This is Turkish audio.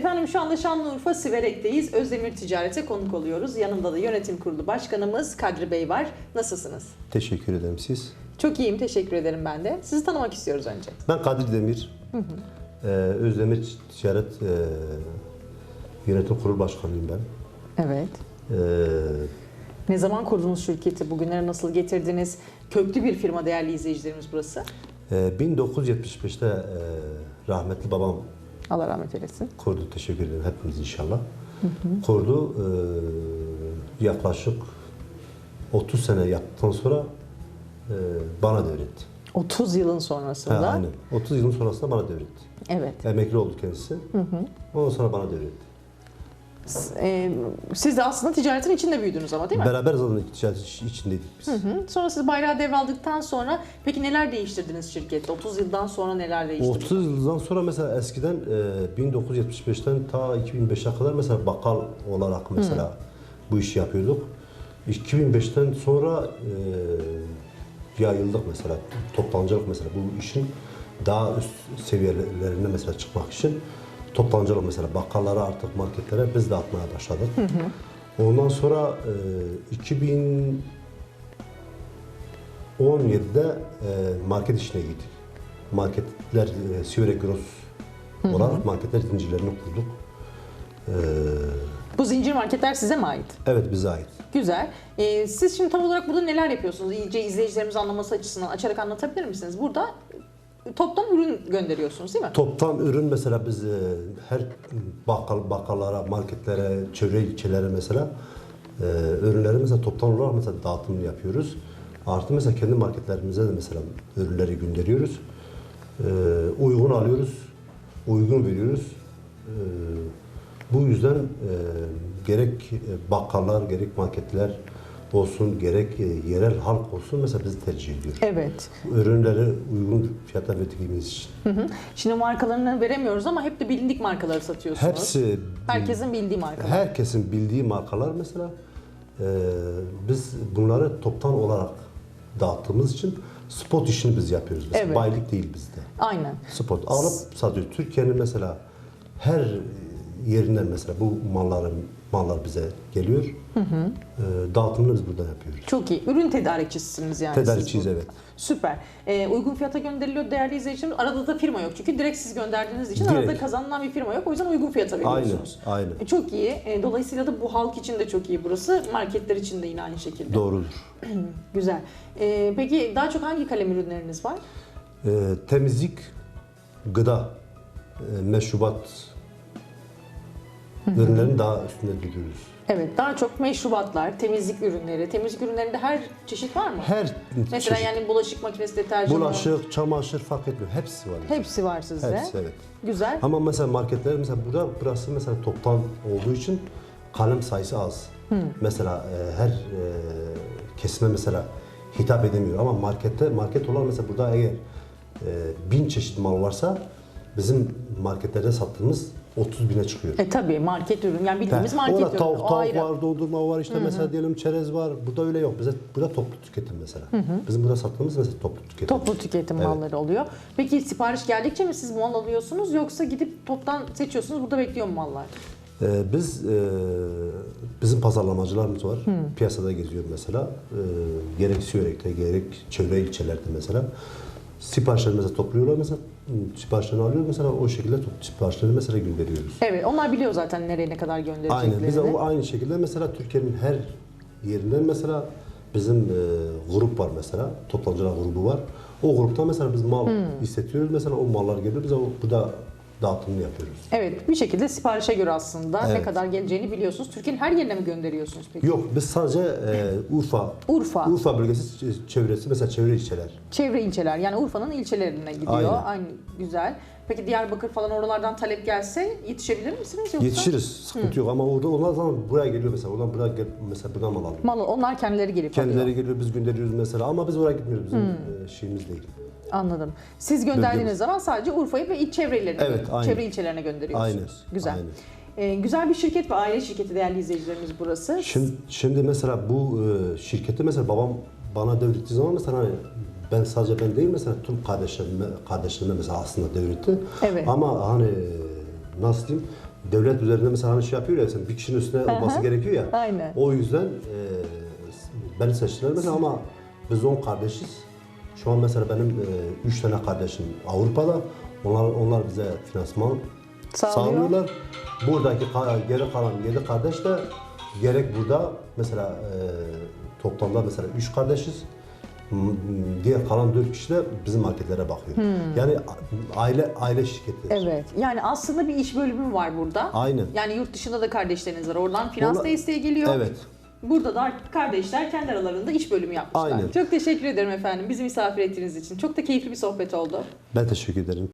Efendim şu anda Şanlıurfa Siverek'teyiz. Özdemir Ticaret'e konuk oluyoruz. Yanında da yönetim kurulu başkanımız Kadri Bey var. Nasılsınız? Teşekkür ederim siz. Çok iyiyim, teşekkür ederim ben de. Sizi tanımak istiyoruz önce. Ben Kadir Demir. Ee, Özdemir Ticaret e, Yönetim Kurulu Başkanıyım ben. Evet. Ee, Ne zaman kurdunuz şirketi? Bugünlere nasıl getirdiniz? Köklü bir firma değerli izleyicilerimiz burası. e, 1975'te e, rahmetli babam Allah rahmet eylesin. kurdu. Teşekkür ederim hepimiz inşallah. Kurdu. Ee, yaklaşık 30 sene yaptıktan sonra e, bana devretti. 30 yılın Ha, sonrasında. aynen. 30 yılın sonrasında bana devretti. Evet. Emekli oldu kendisi. Ondan sonra bana devretti. S- e, siz de aslında ticaretin içinde büyüdünüz ama değil mi? Beraber zaten ticaret içindeydik biz. Hı. Sonra siz bayrağı devraldıktan sonra peki neler değiştirdiniz şirkette? 30 yıldan sonra neler değişti? 30 yıldan sonra mesela eskiden e, 1975'ten ta 2005'e kadar mesela bakkal olarak mesela bu işi yapıyorduk. 2005'ten sonra e, yayıldık mesela toptancılık mesela bu işin daha üst seviyelerine mesela çıkmak için toptancılık mesela bakkallara artık marketlere biz de atmaya başladık. Ondan sonra e, 2000 17'de e, market işine gittik. Marketler e, Siverek Gross olarak marketler zincirlerini kurduk. E, Bu zincir marketler size mi ait? evet bize ait. Güzel. Ee, siz şimdi tam olarak burada neler yapıyorsunuz? İyice izleyicilerimiz anlaması açısından açarak anlatabilir misiniz? Burada toptan ürün gönderiyorsunuz değil mi? Toptan ürün mesela biz e, her bakkal bakkallara, marketlere, çevre ilçelere mesela e, ürünleri mesela toptan olarak mesela dağıtımını yapıyoruz. Artı mesela kendi marketlerimize de mesela ürünleri gönderiyoruz. E, uygun alıyoruz, uygun veriyoruz. E, bu yüzden gerek bakkallar, gerek marketler olsun, gerek e, yerel halk olsun mesela bizi tercih ediyor. Evet. Ürünleri uygun fiyata verdiğimiz için. Hı hı. Şimdi markalarını veremiyoruz ama hep de bilindik markaları satıyorsunuz. Hepsi Herkesin bildiği markalar. herkesin bildiği markalar mesela e, biz bunları toptan olarak dağıttığımız için spot işini biz yapıyoruz. Mesela Evet. Baylık değil bizde. Aynen. Spot alıp satıyoruz. Türkiye'nin mesela her yerinden mesela bu malların mallar bize geliyor. E, dağıtımını biz buradan yapıyoruz. Çok iyi. Ürün tedarikçisiniz yani. Tedarikçiyiz, evet. Süper. Ee, uygun fiyata gönderiliyor değerli izleyicilerimiz. Arada da firma yok çünkü direkt siz gönderdiğiniz için Direkt. arada kazanılan bir firma yok. O yüzden uygun fiyata Aynen, veriyorsunuz. aynen. E, Çok iyi. E, Dolayısıyla da bu halk için de çok iyi burası. Marketler için de yine aynı şekilde. Doğrudur. Güzel. E, peki daha çok hangi kalem ürünleriniz var? E, temizlik, gıda, e, meşrubat ürünlerin daha üstünde duruyoruz. Evet, daha çok meşrubatlar, temizlik ürünleri. Temizlik ürünlerinde her çeşit var mı? Her Mesela çeşit. yani bulaşık makinesi, deterjanı. bulaşık, çamaşır fark etmiyor. Hepsi var. Hepsi var sizde. Hepsi evet. Güzel. Ama mesela marketler mesela burada burası mesela toptan olduğu için kalem sayısı az. Mesela e, her e, kesime mesela hitap edemiyor ama markette market olan mesela burada eğer e, bin çeşit mal varsa bizim marketlerde sattığımız 30 bine çıkıyor. E tabii market ürün. Yani bildiğimiz market Orada ürünü. tavuk, tavuk ayrı. var, dondurma var, işte mesela diyelim çerez var. Burada öyle yok. Bize burada toplu tüketim mesela. Bizim burada sattığımız mesela toplu tüketim. Toplu tüketim Evet. malları oluyor. Peki sipariş geldikçe mi siz mal alıyorsunuz yoksa gidip toptan seçiyorsunuz burada bekliyor mu mallar? Ee, biz e, bizim pazarlamacılarımız var. Piyasada geziyor mesela. Ee, gerek Siverek'te gerek çevre ilçelerde mesela. Siparişleri mesela topluyorlar mesela. Siparişlerini alıyor mesela o şekilde top, siparişleri mesela gönderiyoruz. Evet onlar biliyor zaten nereye ne kadar göndereceklerini. Aynen. Biz de o aynı şekilde mesela Türkiye'nin her yerinden mesela bizim e, grup var mesela. Toptancılar grubu var. O gruptan mesela biz mal istetiyoruz. Mesela o mallar geliyor. Biz o burada dağıtımını yapıyoruz. Evet bir şekilde siparişe göre aslında ne Evet. kadar geleceğini biliyorsunuz. Türkiye'nin her yerine mi gönderiyorsunuz peki? Yok biz sadece e, Urfa Urfa. Urfa bölgesi çevresi mesela çevre ilçeler. Çevre ilçeler yani Urfa'nın ilçelerine gidiyor. Aynen. Aynı güzel. Peki Diyarbakır falan oralardan talep gelse yetişebilir misiniz yoksa? Yetişiriz sıkıntı yok ama orada onlar zaman buraya geliyor mesela oradan buraya gel, mesela buradan mal alıyor. Malı onlar kendileri gelip Kendileri alıyor. geliyor biz gönderiyoruz mesela ama biz oraya gitmiyoruz bizim e, şeyimiz değil. Anladım. Siz gönderdiğiniz Bölgemiz. zaman sadece Urfa'yı ve iç çevrelerine, Evet, aynen. çevre ilçelerine gönderiyorsunuz. Aynen, Güzel. aynen. Ee, güzel bir şirket ve aile şirketi değerli izleyicilerimiz burası. Şimdi, şimdi mesela bu e, şirketi mesela babam bana devrettiği zaman mesela hani ben sadece ben değil mesela tüm kardeşlerime, kardeşlerime mesela aslında devretti. Evet. Ama hani nasıl diyeyim devlet üzerinde mesela hani şey yapıyor ya bir kişinin üstüne olması gerekiyor ya. Aynen. O yüzden e, beni seçtiler mesela ama biz 10 kardeşiz. Şu an mesela benim 3 tane kardeşim Avrupa'da. Onlar onlar bize finansman Sağlıyor. sağlıyorlar. Buradaki geri kalan 7 kardeş de gerek burada mesela e, toplamda mesela 3 kardeşiz. Diğer kalan 4 kişi de bizim marketlere bakıyor. Yani a- aile aile şirketleri. Evet. Yani aslında bir iş bölümü var burada. Aynen. Yani yurt dışında da kardeşleriniz var. Oradan finans Ona- desteği geliyor. Evet. Burada da kardeşler kendi aralarında iş bölümü yapmışlar. Aynen. Çok teşekkür ederim efendim bizi misafir ettiğiniz için. Çok da keyifli bir sohbet oldu. Ben teşekkür ederim.